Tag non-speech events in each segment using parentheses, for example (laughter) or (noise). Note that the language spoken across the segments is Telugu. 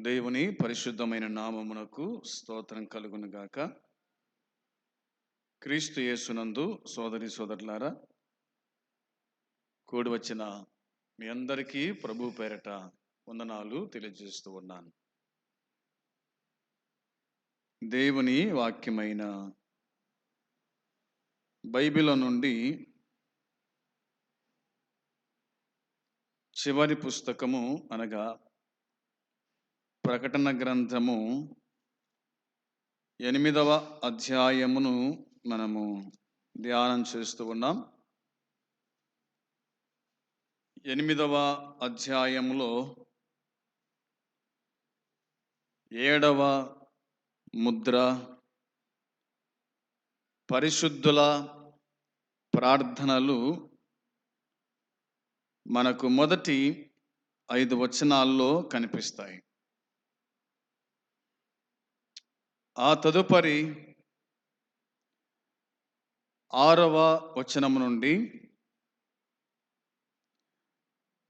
దేవుని పరిశుద్ధమైన నామమునకు స్తోత్రం కలుగును గాక. క్రీస్తు యేసునందు సోదరి సోదరులారా కూడి వచ్చిన మీ అందరికీ ప్రభు పేరట వందనాలు తెలియజేస్తూ ఉన్నాను. దేవుని వాక్యమైన బైబిల్ నుండి చివరి పుస్తకము అనగా ప్రకటన గ్రంథము ఎనిమిదవ అధ్యాయమును మనము ధ్యానం చేస్తూ ఉన్నాం. ఎనిమిదవ అధ్యాయములో ఏడవ ముద్ర పరిశుద్ధుల ప్రార్థనలు మనకు మొదటి ఐదు వచనాల్లో కనిపిస్తాయి. ఆ తదుపరి ఆరవ వచనం నుండి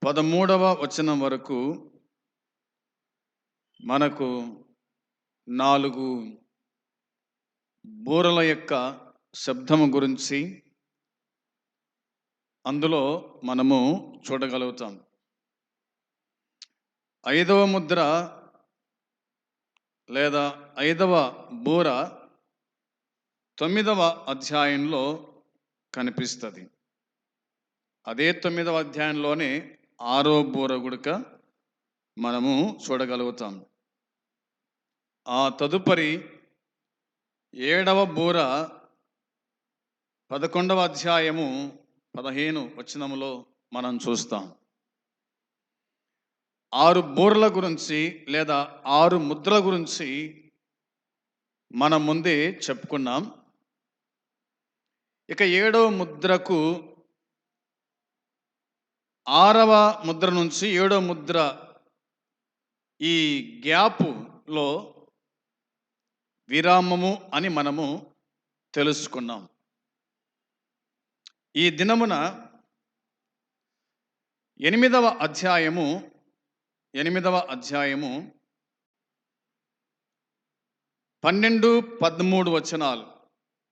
పదమూడవ వచనం వరకు మనకు నాలుగు బూరల యొక్క శబ్దము గురించి అందులో మనము చూడగలుగుతాం. ఐదవ ముద్ర లేదా ఐదవ బూర తొమ్మిదవ అధ్యాయంలో కనిపిస్తుంది. అదే తొమ్మిదవ అధ్యాయంలోనే ఆరో బూర గుడక మనము చూడగలుగుతాం. ఆ తదుపరి ఏడవ బూర పదకొండవ అధ్యాయము పదహేను వచనములో మనం చూస్తాం. ఆరు బోర్ల గురించి లేదా ఆరు ముద్రల గురించి మనం ముందే చెప్పుకున్నాం. ఇక ఏడవ ముద్రకు ఆరవ ముద్ర నుంచి ఏడవ ముద్ర ఈ గ్యాపులో విరామము అని మనము తెలుసుకున్నాం. ఈ దినమున ఎనిమిదవ అధ్యాయము ఎనిమిదవ అధ్యాయము పన్నెండు పదమూడు వచనాలు.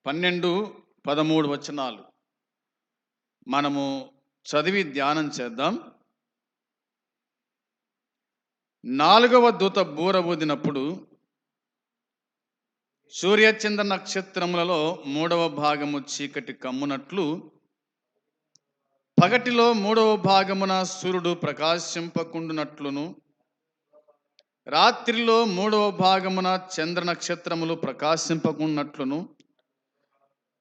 పన్నెండు పదమూడు వచనాలు. మనము చదివి ధ్యానం చేద్దాం. నాలుగవ దూత బూర ఊదినప్పుడు సూర్యచంద్ర నక్షత్రములలో మూడవ భాగము చీకటి కమ్మునట్లు పగటిలో మూడవ భాగమున సూర్యుడు ప్రకాశింపకుండునట్లును. రాత్రిలో మూడవ భాగమున చంద్ర నక్షత్రములు ప్రకాశింపకున్నట్లును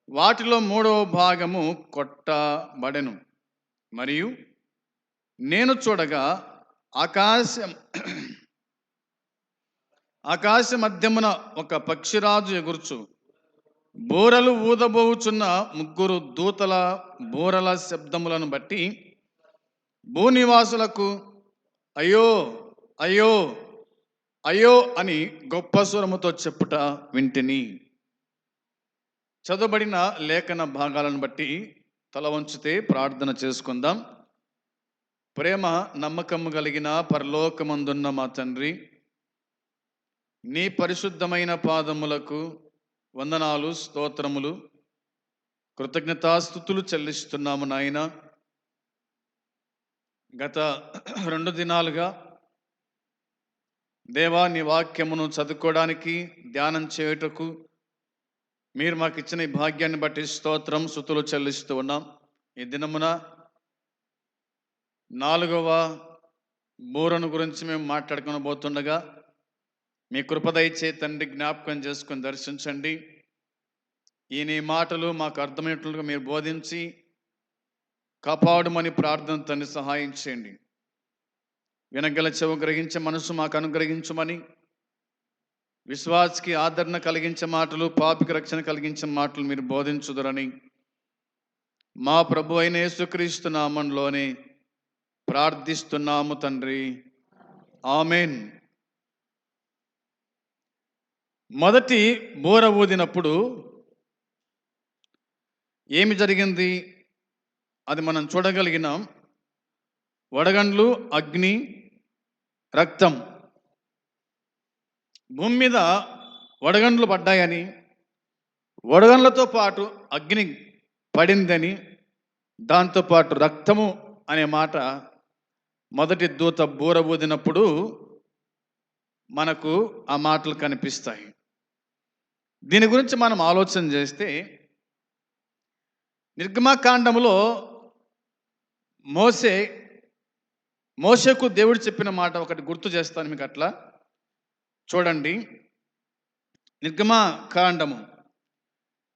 వాటిలో మూడవ భాగము కొట్టబడెను. మరియు నేను చూడగా ఆకాశం ఆకాశ మధ్యమున ఒక పక్షిరాజు ఎగురుచు. బోరలు ఊదబోచున్న ముగ్గురు దూతల బోరల శబ్దములను బట్టి భూనివాసులకు అయ్యో అయ్యో అయ్యో అని గొప్ప స్వరముతో చెప్పుట వింటిని. చదవబడిన లేఖన భాగాలను బట్టి తల వంచితే ప్రార్థన చేసుకుందాం. ప్రేమ నమ్మకము కలిగిన పరలోకమందున్న మా తండ్రి నీ పరిశుద్ధమైన పాదములకు వందనాలు స్తోత్రములు. కృతజ్ఞతాస్థుతులు చెల్లిస్తున్నాము నాయన. గత రెండు దినాలుగా దేవా నీ వాక్యమును చదువుకోవడానికి ధ్యానం చేయుటకు మీరు మాకు ఇచ్చిన ఈ భాగ్యాన్ని బట్టి స్తోత్రం సుతులు చెల్లిస్తూ ఉన్నాం. ఈ దినమున నాలుగవ బూరను గురించి మేము మాట్లాడుకుని పోతుండగా మీ కృపదయచే తండ్రి జ్ఞాపకం చేసుకొని దర్శించండి. ఈయన మాటలు మాకు అర్థమైనట్లుగా మీరు బోధించి కాపాడుమని ప్రార్థన తండ్రి సహాయం చేయండి. వినగల చెవు గ్రహించే మనసు మాకు అనుగ్రహించమని విశ్వాస్కి ఆదరణ కలిగించే మాటలు పాపికి రక్షణ కలిగించే మాటలు మీరు బోధించుదరని మా ప్రభు అయిన యేసుక్రీస్తు నామంలోనే ప్రార్థిస్తున్నాము తండ్రి. ఆమెన్. మొదటి బోర ఊదినప్పుడు ఏమి జరిగింది? అది మనం చూడగలిగినాం. వడగండ్లు అగ్ని రక్తం. భూమి మీద వడగండ్లు పడ్డాయని వడగండ్లతో పాటు అగ్ని పడిందని దాంతోపాటు రక్తము అనే మాట మొదటి దూత బూర ఊదినప్పుడు మనకు ఆ మాటలు కనిపిస్తాయి. దీని గురించి మనం ఆలోచన చేస్తే నిర్గమకాండములో మోసే మోసకు దేవుడు చెప్పిన మాట ఒకటి గుర్తు చేస్తాను మీకు అట్లా. చూడండి. నిర్గమకాండము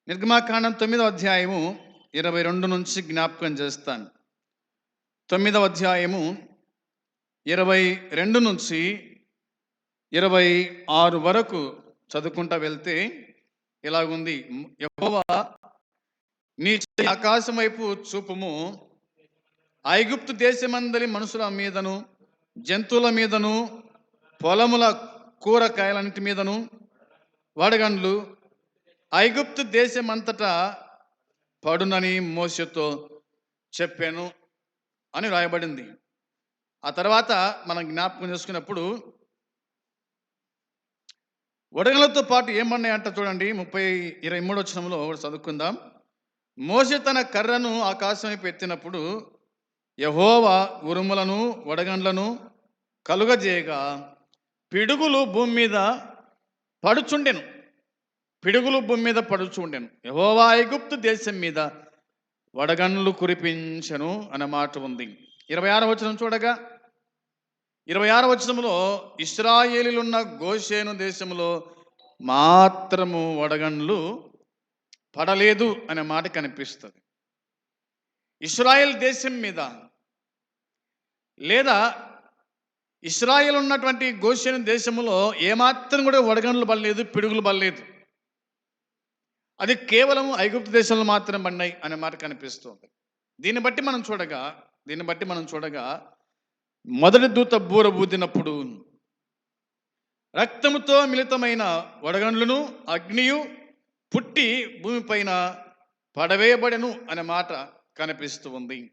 నిర్గమకాండం తొమ్మిదవ అధ్యాయము ఇరవై రెండు నుంచి జ్ఞాపకం చేస్తాను. తొమ్మిదవ అధ్యాయము ఇరవై రెండు నుంచి ఇరవై ఆరు వరకు చదువుకుంటా వెళ్తే ఇలాగుంది. యహోవా నీ ఆకాశం వైపు చూపుము. ఐగుప్తు దేశమందరి మనుషుల మీదను జంతువుల మీదను పొలముల కూరగాయలన్నిటి మీదను వడగండ్లు ఐగుప్తు దేశమంతటా పడునని మోసతో చెప్పాను అని రాయబడింది. ఆ తర్వాత మనం జ్ఞాపకం చేసుకున్నప్పుడు ఒడగలతో పాటు ఏమన్నాయంట చూడండి ముప్పై ఇరవై మూడు వచ్చినంలో చదువుకుందాం. మోసే తన కర్రను ఆకాశం పెట్టినప్పుడు ఎత్తినప్పుడు యహోవా ఉరుములను వడగండ్లను కలుగజేయగా పిడుగులు భూమి మీద పడుచుండెను. పిడుగులు భూమి మీద పడుచుండెను. యహోవా ఐగుప్తు దేశం మీద వడగండ్లు కురిపించను అనే మాట ఉంది. ఇరవై ఆరు వచనం చూడగా ఇరవై ఆరు వచనంలో ఇస్రాయేలీలున్న గోషేను దేశంలో మాత్రము వడగండ్లు పడలేదు అనే మాట కనిపిస్తుంది. ఇస్రాయేల్ దేశం మీద లేదా ఇస్రాయేల్ ఉన్నటువంటి గోషేను దేశంలో ఏమాత్రం కూడా వడగండ్లు పడలేదు పిడుగులు పడలేదు. అది కేవలం ఐగుప్తు దేశంలో మాత్రం పడినాయి అనే మాట కనిపిస్తుంది. దీన్ని బట్టి మనం చూడగా దీన్ని బట్టి మనం చూడగా మొదటి దూత బూర ఊదినప్పుడు రక్తముతో మిళితమైన వడగండ్లను అగ్నియు పుట్టి భూమిపైన పడవేయబడెను అనే మాట కనిపిస్తూ ఉంది.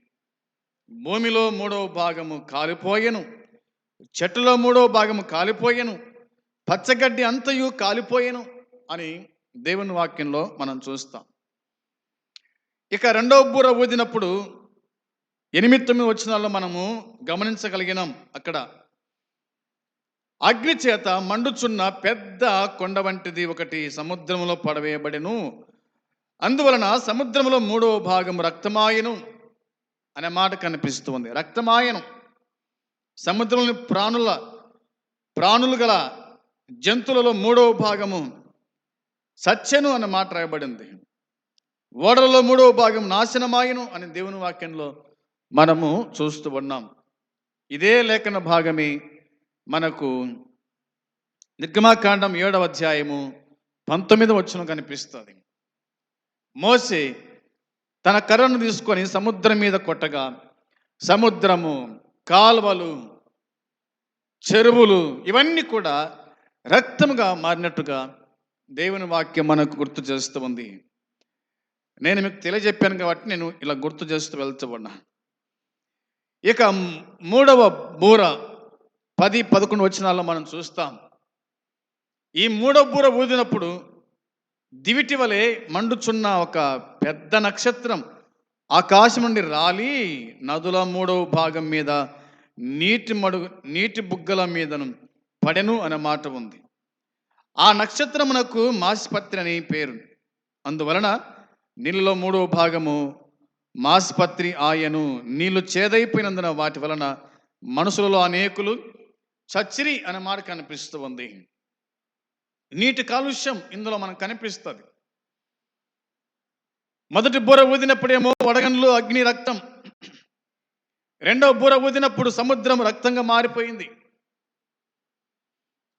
భూమిలో మూడవ భాగము కాలిపోయెను చెట్టులో మూడవ భాగము కాలిపోయెను పచ్చగడ్డి అంతయు కాలిపోయెను అని దేవుని వాక్యంలో మనం చూస్తాం. ఇక రెండవ బూర ఊదినప్పుడు ఎనిమిది తొమ్మిది వచ్చినాల్లో మనము గమనించగలిగినాం అక్కడ. అగ్ని చేత మండుచున్న పెద్ద కొండ వంటిది ఒకటి సముద్రంలో పడవేయబడెను. అందువలన సముద్రంలో మూడవ భాగం రక్తమాయను అనే మాట కనిపిస్తుంది రక్తమాయను. సముద్రంలోని ప్రాణుల ప్రాణులు గల జంతువులలో మూడవ భాగము సత్యను అనే మాట రాయబడింది. ఓడలలో మూడవ భాగం నాశనమాయను అని దేవుని వాక్యంలో మనము చూస్తూ ఉన్నాం. ఇదే లేఖన భాగమే మనకు నిర్గమాకాండం ఏడవ అధ్యాయము పంతొమ్మిది వచ్చిన కనిపిస్తుంది. మోసే తన కర్రను తీసుకొని సముద్రం మీద కొట్టగా సముద్రము కాల్వలు చెరువులు ఇవన్నీ కూడా రక్తముగా మారినట్టుగా దేవుని వాక్యం మనకు గుర్తు చేస్తూ ఉంది. నేను మీకు తెలియజెప్పాను కాబట్టి నేను ఇలా గుర్తు చేస్తూ వెళ్తూ ఉన్నాను ఇక మూడవ బూర పది పదకొండు వచనాల్లో మనం చూస్తాం. ఈ మూడవ బూర ఊదినప్పుడు దివిటి వలె మండుచున్న ఒక పెద్ద నక్షత్రం ఆకాశం నుండి రాలి నదుల మూడవ భాగం మీద నీటి మడుగు నీటి బుగ్గల మీదను పడెను అనే మాట ఉంది. ఆ నక్షత్రమునకు మాసిపత్రి అని పేరు. అందువలన నీళ్ళలో మూడవ భాగము మాస్పత్రి ఆయను నీళ్ళు చేదైపోయినందున వాటి వలన మనుషులలో అనేకులు చచ్చిరి అనే మాట కనిపిస్తూ ఉంది. నీటి కాలుష్యం ఇందులో మనకు కనిపిస్తుంది. మొదటి బూర ఊదినప్పుడేమో వడగండ్లు అగ్ని రక్తం. రెండవ బూర ఊదినప్పుడు సముద్రం రక్తంగా మారిపోయింది.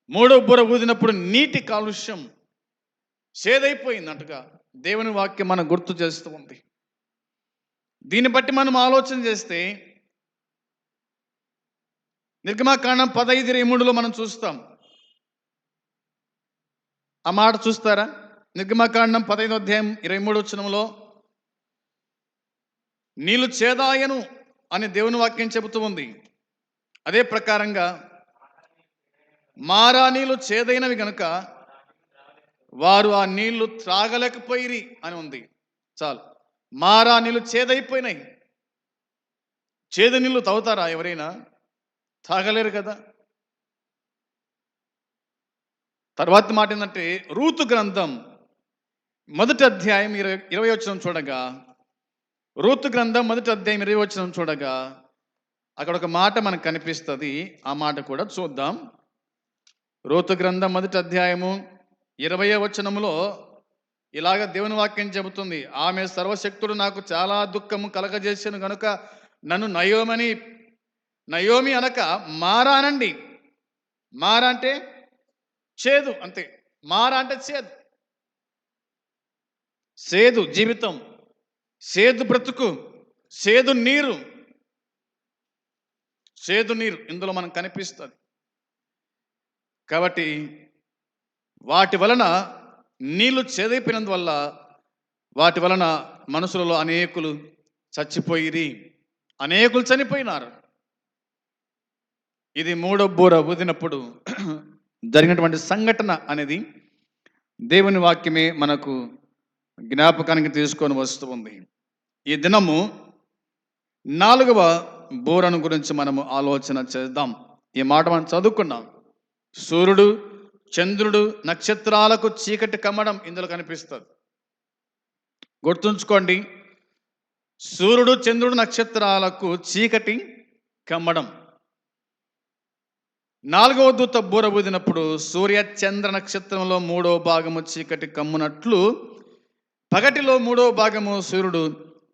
మూడవ బూర ఊదినప్పుడు నీటి కాలుష్యం చేదైపోయిందంటగా దేవుని వాక్యం మనం గుర్తు చేస్తూ ఉంది. దీన్ని బట్టి మనం ఆలోచన చేస్తే నిర్గమాకాండం పదహైదు ఇరవై మూడులో మనం చూస్తాం. ఆ మాట చూస్తారా? నిర్గమాకాండం పదహైదు అధ్యాయం ఇరవై మూడు వచ్చినంలో నీళ్ళు చేదాయను అని దేవుని వాక్యం చెబుతూ ఉంది. అదే ప్రకారంగా మారా నీళ్ళు చేదైనవి గనుక వారు ఆ నీళ్ళు త్రాగలేకపోయిరి అని ఉంది. చాలు. మారా నీళ్ళు చేదైపోయినాయి. చేదు నీళ్ళు తాగుతారా ఎవరైనా? తాగలేరు కదా. తర్వాత మాట ఏంటంటే రూతు గ్రంథం మొదటి అధ్యాయం ఇరవై ఇరవై వచ్చిన చూడగా రూతు గ్రంథం మొదటి అధ్యాయం ఇరవై వచ్చిన చూడగా అక్కడ ఒక మాట మనకు కనిపిస్తుంది. ఆ మాట కూడా చూద్దాం. రూతు గ్రంథం మొదటి అధ్యాయము ఇరవై వచనములో ఇలాగ దేవుని వాక్యం చెబుతుంది ఆమె సర్వశక్తుడు నాకు చాలా దుఃఖము కలగజేసాను గనుక నన్ను నయోమని నయోమి అనక మారానండి మారా అంటే చేదు అంతే. మారా అంటే చేదు. సేదు జీవితం. సేదు బ్రతుకు. సేదు నీరు. సేదు నీరు ఇందులో మనకు కనిపిస్తుంది. కాబట్టి వాటి వలన నీళ్ళు చేదైపోయినందువల్ల వాటి వలన మనుషులలో అనేకులు చచ్చిపోయిరి. అనేకులు చనిపోయినారు. ఇది మూడో బూర ఊదినప్పుడు (clears throat) జరిగినటువంటి సంఘటన అనేది దేవుని వాక్యమే మనకు జ్ఞాపకానికి తీసుకొని వస్తూ ఉంది. ఈ దినము నాలుగవ బూరను గురించి మనము ఆలోచన చేద్దాం. ఈ మాట మనం చదువుకున్నాం. సూర్యుడు చంద్రుడు నక్షత్రాలకు చీకటి కమ్మడం ఇందులో కనిపిస్తుంది. గుర్తుంచుకోండి సూర్యుడు చంద్రుడు నక్షత్రాలకు చీకటి కమ్మడం. నాలుగవ దూత బూర ఊదినప్పుడు సూర్య చంద్ర నక్షత్రంలో మూడో భాగము చీకటి కమ్మునట్లు పగటిలో మూడో భాగము సూర్యుడు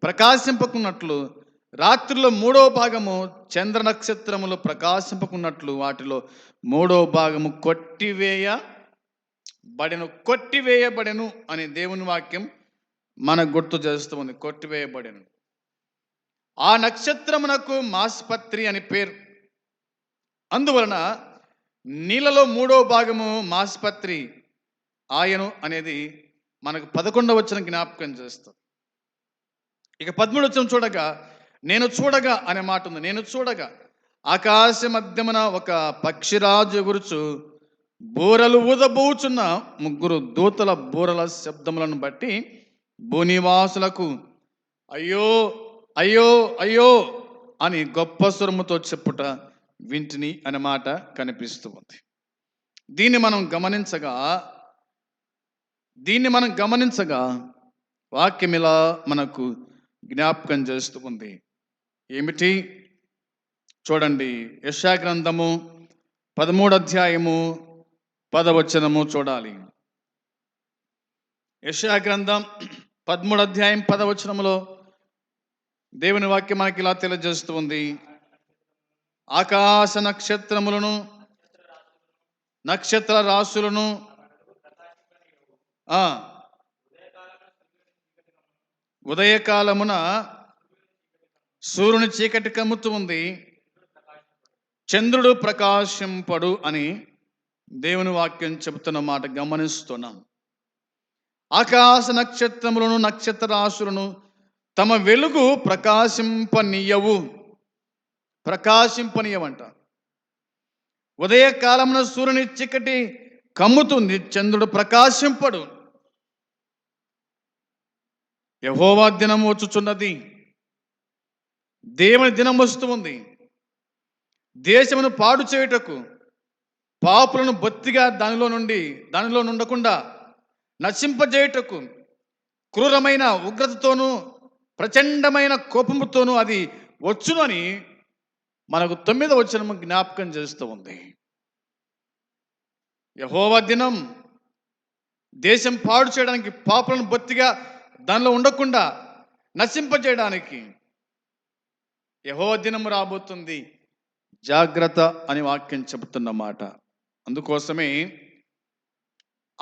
ప్రకాశింపకున్నట్లు రాత్రిలో మూడో భాగము చంద్ర నక్షత్రములు ప్రకాశింపకున్నట్లు వాటిలో మూడో భాగము కొట్టివేయ బడెను కొట్టివేయబడెను అనే దేవుని వాక్యం మనకు గుర్తు చేస్తూ ఉంది. కొట్టివేయబడెను. ఆ నక్షత్రమునకు మాస్పత్రి అని పేరు. అందువలన నీళ్ళలో మూడో భాగము మాస్పత్రి ఆయను అనేది మనకు పదకొండవ వచ్చిన జ్ఞాపకం చేస్తుంది. ఇక పదమూడు వచ్చిన చూడగా నేను చూడగా అనే మాట ఉంది నేను చూడగా. ఆకాశ మధ్యమున ఒక పక్షిరాజు గురుచు బూరలు ఊదబోచున్న ముగ్గురు దూతల బూరల శబ్దములను బట్టి భూనివాసులకు అయ్యో అయ్యో అయ్యో అని గొప్ప స్వరముతో చెప్పుట వింటిని అనే మాట కనిపిస్తూ ఉంది. దీన్ని మనం గమనించగా దీన్ని మనం గమనించగా వాక్యం ఇలా మనకు జ్ఞాపకం చేస్తూ ఉంది. ఏమిటి? చూడండి యశా గ్రంథము పదమూడు అధ్యాయము పదవచనము చూడాలి. యశా గ్రంథం పదమూడు అధ్యాయం పదవచనములో దేవుని వాక్యం మనకి ఇలా తెలియజేస్తుంది ఆకాశ నక్షత్రములను నక్షత్ర రాశులను ఉదయకాలమున సూర్యుని చీకటి కమ్ముతూ ఉంది. చంద్రుడు ప్రకాశింపడు అని దేవుని వాక్యం చెబుతున్న మాట గమనిస్తున్నాం. ఆకాశ నక్షత్రములను నక్షత్ర రాశులను తమ వెలుగు ప్రకాశింపనీయవు. ప్రకాశింపనీయవంట. ఉదయకాలమున సూర్యుని చీకటి కమ్ముతుంది చంద్రుడు ప్రకాశింపడు. యహోవా దినం వచ్చుచున్నది. దేవుని దినం వస్తుంది దేశమును పాడు చేయుటకు పాపులను బొత్తిగా దానిలో నుండి దానిలో నుండకుండా నశింపజేయుటకు క్రూరమైన ఉగ్రతతోనూ ప్రచండమైన కోపముతోనూ అది వచ్చునని మనకు తొమ్మిది వచ్చిన జ్ఞాపకం చేస్తూ ఉంది. యహోవ దినం దేశం పాడు చేయడానికి పాపులను బొత్తిగా దానిలో ఉండకుండా నశింపజేయడానికి యహో దినం రాబోతుంది. జాగ్రత్త అని వాక్యం చెబుతున్న మాట. అందుకోసమే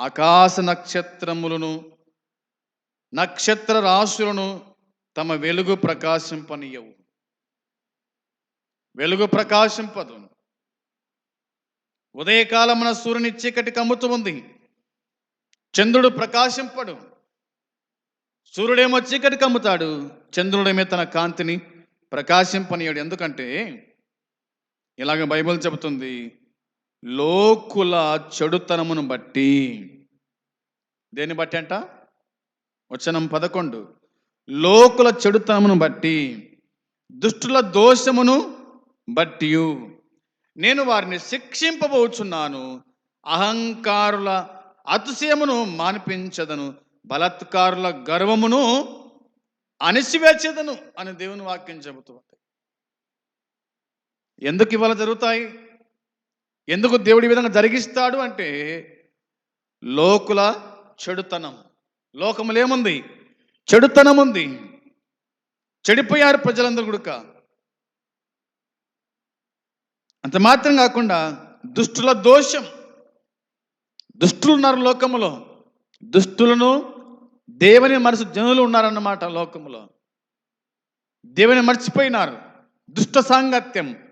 ఆకాశ నక్షత్రములను నక్షత్ర రాశులను తమ వెలుగు ప్రకాశింపనీయవు. వెలుగు ప్రకాశింపదు. ఉదయకాలమున సూర్యుని చీకటి కమ్ముతూ ఉంది. చంద్రుడు ప్రకాశింపడు. సూర్యుడేమో చీకటి కమ్ముతాడు. చంద్రుడేమో తన కాంతిని ప్రకాశింపనీయుడు. ఎందుకంటే ఇలాగ బైబిల్ చెబుతుంది లోకుల చెడుతనమును బట్టి. దేన్ని బట్టి అంట? వచనం పదకొండు. లోకుల చెడుతనమును బట్టి దుష్టుల దోషమును బట్టి నేను వారిని శిక్షింపబోచున్నాను అహంకారుల అతిశయమును మానిపించదను బలత్కారుల గర్వమును అణిసివేచేదను అని దేవుని వాక్యం చెబుతుంది ఎందుకు ఇవాళ జరుగుతాయి? ఎందుకు దేవుడి ఈ విధంగా జరిగిస్తాడు అంటే లోకుల చెడుతనం. లోకములు ఏముంది? చెడుతనం ఉంది. చెడిపోయారు ప్రజలందరూ గుడుక. అంత మాత్రం కాకుండా దుష్టుల దోషం. దుష్టులున్నారు లోకములో. దుష్టులను దేవుని మనసు జనులు ఉన్నారన్నమాట లోకములో. దేవుని మర్చిపోయినారు. దుష్ట సాంగత్యం.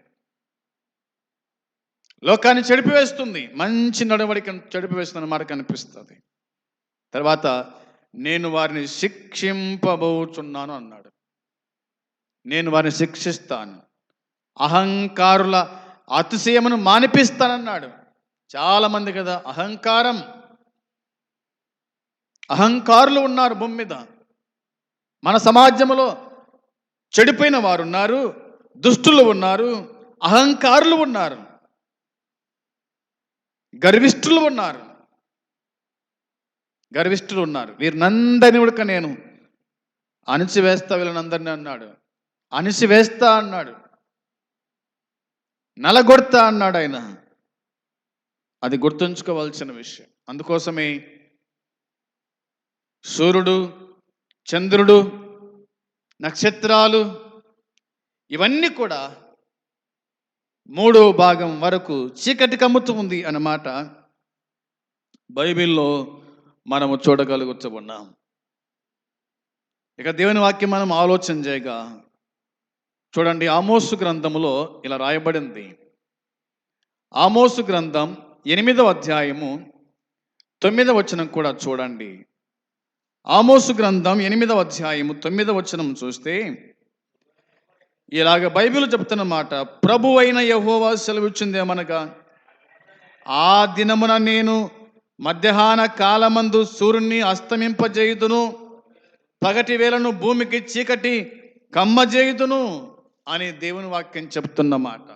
లోకాన్ని చెడిపివేస్తుంది. మంచి నడవడికను చెడిపివేస్తుంది అన్నమాట కనిపిస్తుంది. తర్వాత నేను వారిని శిక్షింపబోచున్నాను అన్నాడు. నేను వారిని శిక్షిస్తాను. అహంకారుల అతిశయమును మానిపిస్తానన్నాడు. చాలామంది కదా అహంకారం. అహంకారులు ఉన్నారు భూమి మీద. మన సమాజంలో చెడిపోయిన వారు ఉన్నారు దుష్టులు ఉన్నారు అహంకారులు ఉన్నారు గర్విష్ఠులు ఉన్నారు. గర్విష్ఠులు ఉన్నారు. వీరినందరిని ఉడక నేను అణిచివేస్తా వీళ్ళనందరినీ అన్నాడు. అణిచివేస్తా అన్నాడు. నలగొడతా అన్నాడు ఆయన. అది గుర్తుంచుకోవాల్సిన విషయం. అందుకోసమే సూర్యుడు చంద్రుడు నక్షత్రాలు ఇవన్నీ కూడా మూడో భాగం వరకు చీకటి కమ్ముతూ ఉంది అన్నమాట. బైబిల్లో మనము చూడగలుగుతూ ఉన్నాం ఇక దేవుని వాక్యం మనం ఆలోచన చేయగా చూడండి ఆమోసు గ్రంథములో ఇలా రాయబడింది. ఆమోసు గ్రంథం ఎనిమిదవ అధ్యాయము తొమ్మిదవ వచనం కూడా చూడండి. ఆమోసు గ్రంథం ఎనిమిదవ అధ్యాయము తొమ్మిదవ వచనం చూస్తే ఇలాగ బైబిల్ చెప్తున్న మాట ప్రభు అయిన యహోవా సెలవిచ్చిందేమనగా ఆ దినమున నేను మధ్యాహ్న కాలమందు సూర్యుని అస్తమింపజేయుదును పగటి వేలను భూమికి చీకటి కమ్మజేయుదును అని దేవుని వాక్యం చెప్తున్న మాట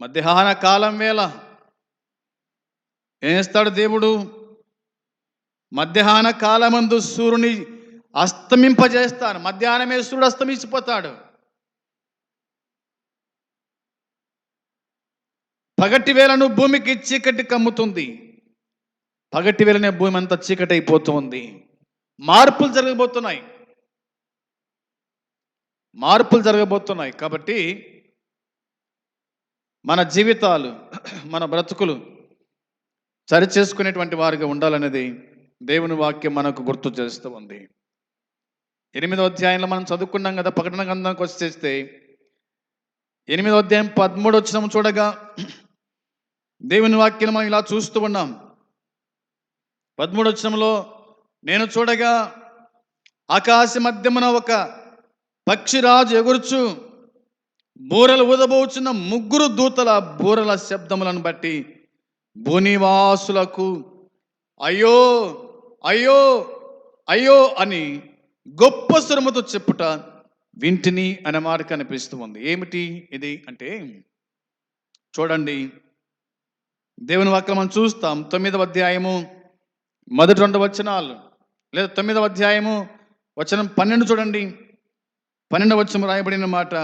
మధ్యాహ్న కాలం వేళ ఏం చేస్తాడు దేవుడు? మధ్యాహ్న కాలమందు సూర్యుని అస్తమింపజేస్తాను మధ్యాహ్నమే సూర్యుడు అస్తమించిపోతాడు. పగటి వేళను భూమికి చీకటి కమ్ముతుంది. పగటి వేళనే భూమి అంతా చీకటి అయిపోతుంది మార్పులు జరగబోతున్నాయి. మార్పులు జరగబోతున్నాయి. కాబట్టి మన జీవితాలు మన బ్రతుకులు సరి చేసుకునేటువంటి వారిగా ఉండాలనేది దేవుని వాక్యం మనకు గుర్తు చేస్తూ ఉంది. ఎనిమిదో అధ్యాయంలో మనం చదువుకున్నాం కదా ప్రకటన గ్రంథానికి వచ్చేస్తే ఎనిమిదో అధ్యాయం పదమూడు వచ్చిన చూడగా దేవుని వాక్యం మనం ఇలా చూస్తూ ఉన్నాం. పదమూడు వచ్చినంలో నేను చూడగా ఆకాశ మధ్యమున ఒక పక్షిరాజు ఎగురుచు బూరలు ఊదబోచున్న ముగ్గురు దూతల బూరల శబ్దములను బట్టి భూనివాసులకు అయ్యో అయ్యో అయ్యో అని గొప్ప శ్రమతో చెప్పుట వింటిని అనే మాట కనిపిస్తూ ఉంది. ఏమిటి ఇది? అంటే చూడండి దేవుని వాక్యం మనం చూస్తాం. తొమ్మిదవ అధ్యాయము మొదటి రెండు వచనాలు లేదా తొమ్మిదవ అధ్యాయము వచనం పన్నెండు చూడండి. పన్నెండు వచనం రాయబడిన మాట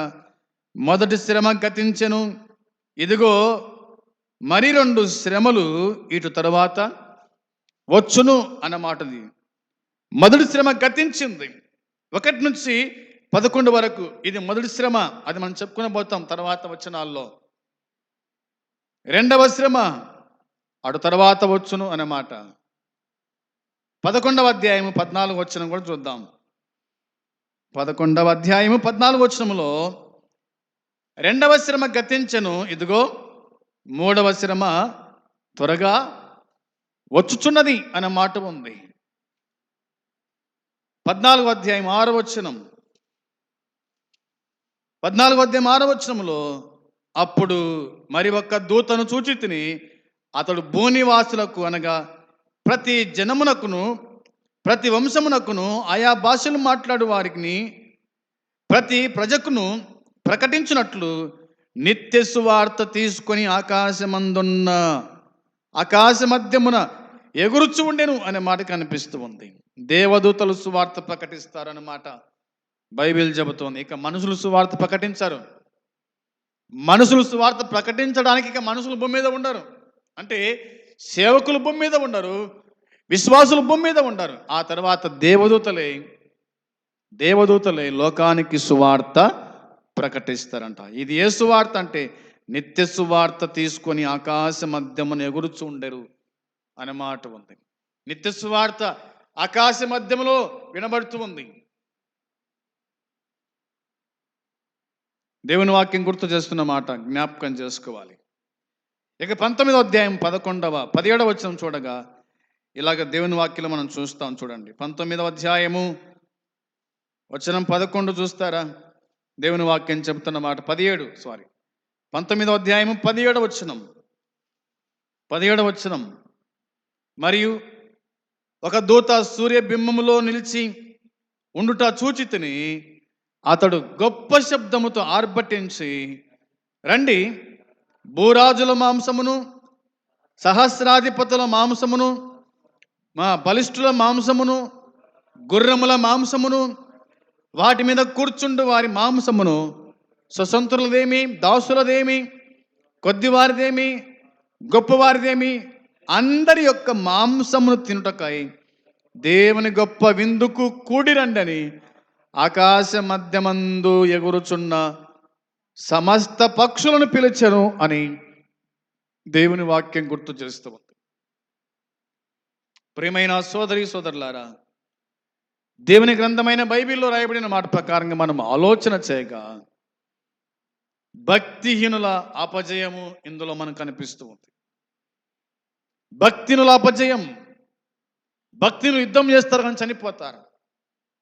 మొదటి శ్రమ గతించెను. ఇదిగో మరి రెండు శ్రమలు ఇటు తరువాత వచ్చును అన్నమాటది. మొదటి శ్రమ గతించింది. ఒకటి నుంచి పదకొండు వరకు ఇది మొదటి శ్రమ అది మనం చెప్పుకునే పోతాం తర్వాత వచనాల్లో. రెండవ శ్రమ అటు తర్వాత వచ్చును అన్నమాట. పదకొండవ అధ్యాయము పద్నాలుగు వచ్చిన కూడా చూద్దాం. పదకొండవ అధ్యాయము పద్నాలుగు వచనములో రెండవ శ్రమ గతించను. ఇదిగో మూడవ శ్రమ త్వరగా వచ్చుచున్నది అనే మాట ఉంది. పద్నాలుగు అధ్యాయం ఆరవచనం పద్నాలుగు అధ్యాయం ఆరవచనంలో అప్పుడు మరి ఒక్క దూతను చూచి తిని అతడు భూనివాసులకు అనగా ప్రతి జనమునకును ప్రతి వంశమునకును ఆయా భాషలు మాట్లాడు వారికి ప్రతి ప్రజకును ప్రకటించినట్లు నిత్య సువార్త తీసుకొని ఆకాశమందున్న ఆకాశ మధ్యమున ఎగురుచు ఉండెను అనే మాట కనిపిస్తూ ఉంది. దేవదూతలు సువార్త ప్రకటిస్తారన్నమాట. బైబిల్ చెబుతోంది. ఇక మనుషులు సువార్త ప్రకటించారు. మనుషులు సువార్త ప్రకటించడానికి ఇక మనుషులు భూమి మీద ఉండరు. అంటే సేవకులు భూమి మీద ఉండరు. విశ్వాసులు భూమి మీద ఉండరు. ఆ తర్వాత దేవదూతలే దేవదూతలే లోకానికి సువార్త ప్రకటిస్తారంట. ఇది ఏ సువార్త అంటే నిత్య సువార్త తీసుకొని ఆకాశ మధ్యమును ఎగురుచు ఉండరు అనే మాట ఉంది. నిత్య సువార్త ఆకాశ మధ్యములో వినబడుతూ ఉంది. దేవుని వాక్యం గుర్తు చేస్తున్న మాట జ్ఞాపకం చేసుకోవాలి. ఇక పంతొమ్మిదో అధ్యాయం పదకొండవ పదిహేడవ వచనం చూడగా ఇలాగ దేవుని వాక్యలో మనం చూస్తాం చూడండి. పంతొమ్మిదవ అధ్యాయము వచనం పదకొండు చూస్తారా? దేవుని వాక్యం చెబుతున్న మాట పదిహేడు సారీ. పంతొమ్మిదో అధ్యాయము పదిహేడవ వచనం. పదిహేడవ వచనం. మరియు ఒక దూత సూర్యబింబములో నిలిచి ఉండుట చూచితిని అతడు గొప్ప శబ్దముతో ఆర్భటించి రండి భూరాజుల మాంసమును సహస్రాధిపతుల మాంసమును మా బలిష్ఠుల మాంసమును గుర్రముల మాంసమును వాటి మీద కూర్చుండు వారి మాంసమును స్వతంత్రులదేమి దాసులదేమి కొద్దివారిదేమి గొప్పవారిదేమి అందరి యొక్క మాంసమును తినుటకై దేవుని గొప్ప విందుకు కూడిరండని ఆకాశ మధ్యమందు ఎగురుచున్న సమస్త పక్షులను పిలిచెను అని దేవుని వాక్యం గుర్తు చేస్తూ ఉంది. ప్రియమైన సోదరి సోదరులారా దేవుని గ్రంథమైన బైబిల్లో రాయబడిన మాట ప్రకారంగా మనం ఆలోచన చేయగా భక్తిహీనుల అపజయము ఇందులో మనకు కనిపిస్తూ ఉంది. భక్తినుల అపజయం భక్తిని యుద్ధం చేస్తారు కానీ చనిపోతారు.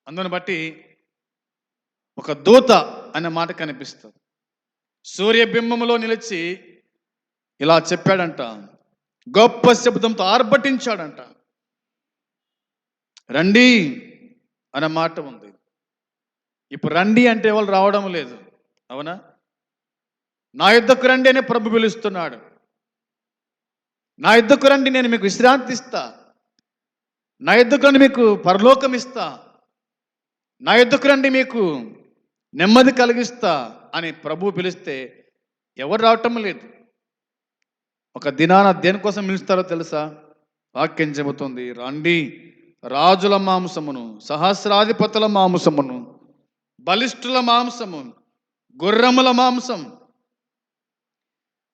అందుని బట్టి ఒక దూత అనే మాట కనిపిస్తుంది. సూర్యబింబములో నిలిచి ఇలా చెప్పాడంట గొప్ప శబ్దంతో ఆర్భటించాడంట. రండి అనే మాట ఉంది. ఇప్పుడు రండి అంటే వాళ్ళు రావడం లేదు. అవునా? నా యుద్ధకు రండి అని ప్రభు పిలుస్తున్నాడు. నా యుద్ధకు రండి నేను మీకు విశ్రాంతి ఇస్తా. నా యుద్ధకు రండి మీకు పరలోకం ఇస్తా. నా యుద్ధకు రండి మీకు నెమ్మది కలిగిస్తా అని ప్రభు పిలిస్తే ఎవరు రావటం లేదు. ఒక దినాన దేనికోసం పిలుస్తారో తెలుసా? వాక్యం చెబుతుంది రండి రాజుల మాంసమును సహస్రాధిపతుల మాంసమును బలిష్ఠుల మాంసము గుర్రముల మాంసం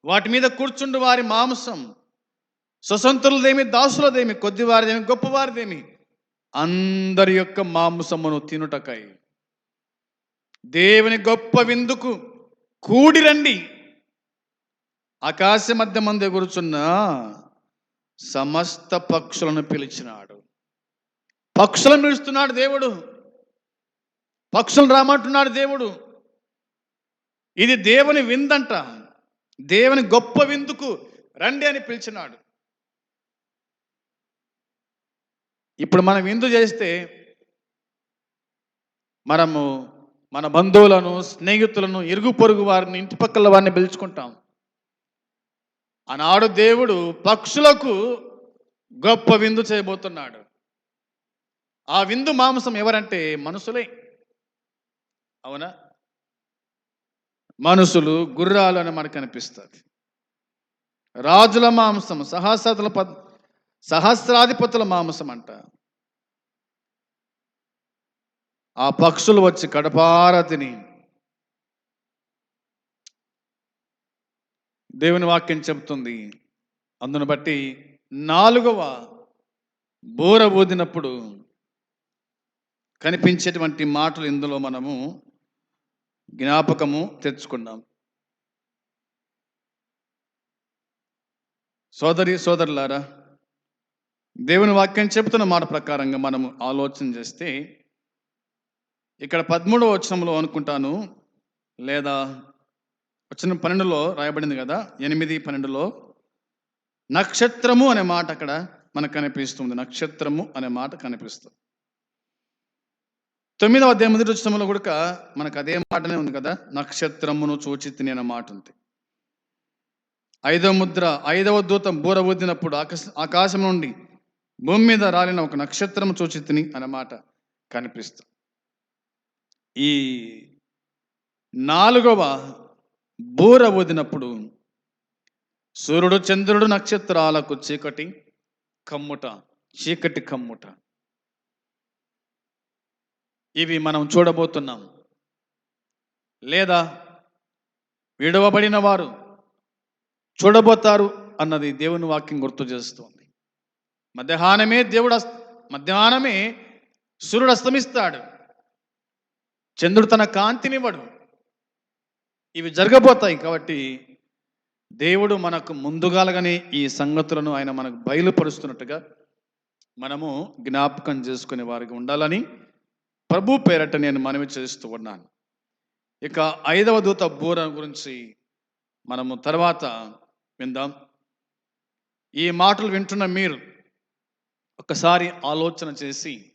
వాటి మీద కూర్చుండు వారి మాంసం. స్వతంత్రులదేమి దాసులదేమి కొద్దివారిదేమి గొప్పవారిదేమి అందరి యొక్క మాంసమును తినుటకై దేవుని గొప్ప విందుకు కూడి రండి. ఆకాశ మధ్య మంది కూర్చున్న సమస్త పక్షులను పిలిచినాడు. పక్షులను పిలుస్తున్నాడు దేవుడు. పక్షులను రామంటున్నాడు దేవుడు. ఇది దేవుని విందంట. దేవుని గొప్ప విందుకు రండి అని పిలిచినాడు. ఇప్పుడు మనం విందు చేస్తే మనము మన బంధువులను స్నేహితులను ఇరుగు పొరుగు వారిని ఇంటి పక్కల వారిని పిలుచుకుంటాం. ఆనాడు దేవుడు పక్షులకు గొప్ప విందు చేయబోతున్నాడు. ఆ విందు మాంసం ఎవరంటే మనుషులే. అవునా? మనుషులు గుర్రాలు అని మనకు అనిపిస్తుంది. రాజుల మాంసం సహస్రాదుల ప సహస్రాధిపతుల మాంసం అంట. ఆ పక్షులు వచ్చి కడపార తిని. దేవుని వాక్యం చెబుతుంది. అందును బట్టి నాలుగవ బోర ఊదినప్పుడు కనిపించేటువంటి మాటలు ఇందులో మనము జ్ఞాపకము తెచ్చుకున్నాం. సోదరి సోదరులారా దేవుని వాక్యం చెబుతున్న మాట ప్రకారంగా మనము ఆలోచన చేస్తే ఇక్కడ పదమూడవ వచనంలో అనుకుంటాను లేదా వచ్చిన పన్నెండులో రాయబడింది కదా ఎనిమిది పన్నెండులో నక్షత్రము అనే మాట అక్కడ మనకు కనిపిస్తుంది నక్షత్రము అనే మాట కనిపిస్తుంది. తొమ్మిదవ అధ్యాయం మొదటి వచ్చినంలో కూడా మనకు అదే మాటనే ఉంది కదా? నక్షత్రమును చూచితిని అనే మాట ఉంది. ఐదవ ముద్ర ఐదవ దూతం బూర ఊదినప్పుడు ఆకాశ ఆకాశం నుండి భూమి మీద రాలిన ఒక నక్షత్రం చూచితిని అనే మాట కనిపిస్తుంది. ఈ నాలుగవ బూర ఊదినప్పుడు సూర్యుడు చంద్రుడు నక్షత్రాలకు చీకటి కమ్ముట చీకటి కమ్ముట. ఇవి మనం చూడబోతున్నాం. లేదా విడవబడిన వారు చూడబోతారు అన్నది దేవుని వాక్యం గుర్తు చేస్తుంది. మధ్యాహ్నమే దేవుడు అస్త మధ్యాహ్నమే సూర్యుడు అస్తమిస్తాడు. చంద్రుడు తన కాంతినివ్వడు. ఇవి జరగబోతాయి కాబట్టి దేవుడు మనకు ముందుగాలగానే ఈ సంగతులను ఆయన మనకు బయలుపరుస్తున్నట్టుగా మనము జ్ఞాపకం చేసుకునే వారికి ఉండాలని ప్రభు పేరట నేను మనవి చేస్తూ ఉన్నాను. ఇక ఐదవ దూత బూర గురించి మనము తర్వాత విందాం. ఈ మాటలు వింటున్న మీరు ఒకసారి ఆలోచన చేసి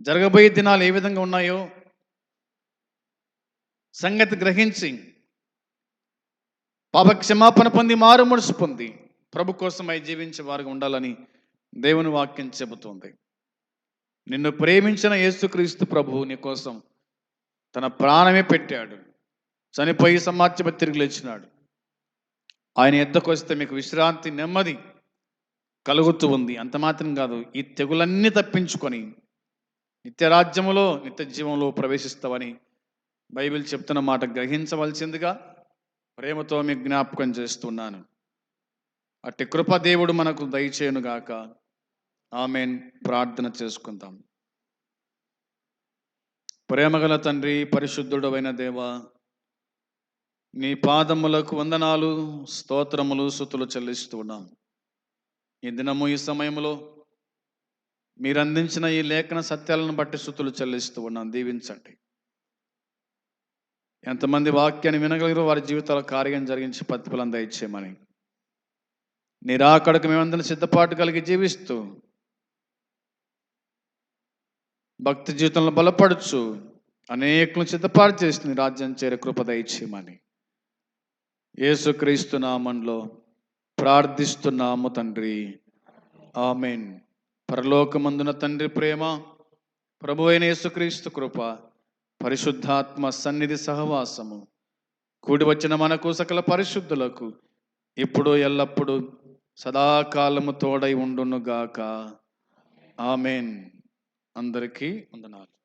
జరగబోయే దినాలు ఏ విధంగా ఉన్నాయో సంగతి గ్రహించి పాప క్షమాపణ పొంది మారు మనసు పొంది ప్రభు కోసమై జీవించే వారికి ఉండాలని దేవుని వాక్యం చెబుతోంది. నిన్ను ప్రేమించిన యేసుక్రీస్తు ప్రభు నీ కోసం తన ప్రాణమే పెట్టాడు. చనిపోయి సమాధ్యమే తిరిగి లేచినాడు. ఆయన ఎద్దకు వస్తే మీకు విశ్రాంతి నెమ్మది కలుగుతూ ఉంది. అంత మాత్రం కాదు ఈ తెగులన్నీ తప్పించుకొని నిత్యరాజ్యములో నిత్య జీవంలో ప్రవేశిస్తావని బైబిల్ చెప్తున్న మాట గ్రహించవలసిందిగా ప్రేమతో మీకు జ్ఞాపకం చేస్తున్నాను. అట్టి కృప దేవుడు మనకు దయచేయునుగాక. ఆమెన్. ప్రార్థన చేసుకుందాం. ప్రేమగల తండ్రి పరిశుద్ధుడమైన దేవ నీ పాదములకు వందనాలు స్తోత్రములు సుతులు చెల్లిస్తున్నాం ఈ దినము ఈ సమయంలో మీరు అందించిన ఈ లేఖన సత్యాలను బట్టి సుతులు చెల్లిస్తూ ఉన్నాం. దీవించండి. ఎంతమంది వాక్యాన్ని వినగలిగిన వారి జీవితాల కార్యం జరిగించి ప్రతిఫలం దయచేయమని. నిరాకడకు మేమందరం సిద్ధపాటు కలిగి జీవిస్తూ భక్తి జీవితంలో బలపడుచు అనేకులను సిద్ధపాటు చేసింది రాజ్యం చేరే కృపదయచేయమని యేసుక్రీస్తు నామంలో ప్రార్థిస్తున్నాము తండ్రి. ఆమెన్. పరలోకమందున తండ్రి ప్రేమ ప్రభు అయిన యేసుక్రీస్తు కృప పరిశుద్ధాత్మ సన్నిధి సహవాసము కూడి వచ్చిన మనకు సకల పరిశుద్ధులకు ఇప్పుడు ఎల్లప్పుడూ సదాకాలము తోడై ఉండునుగాక. ఆమెన్. అందరికీ వందనాలు.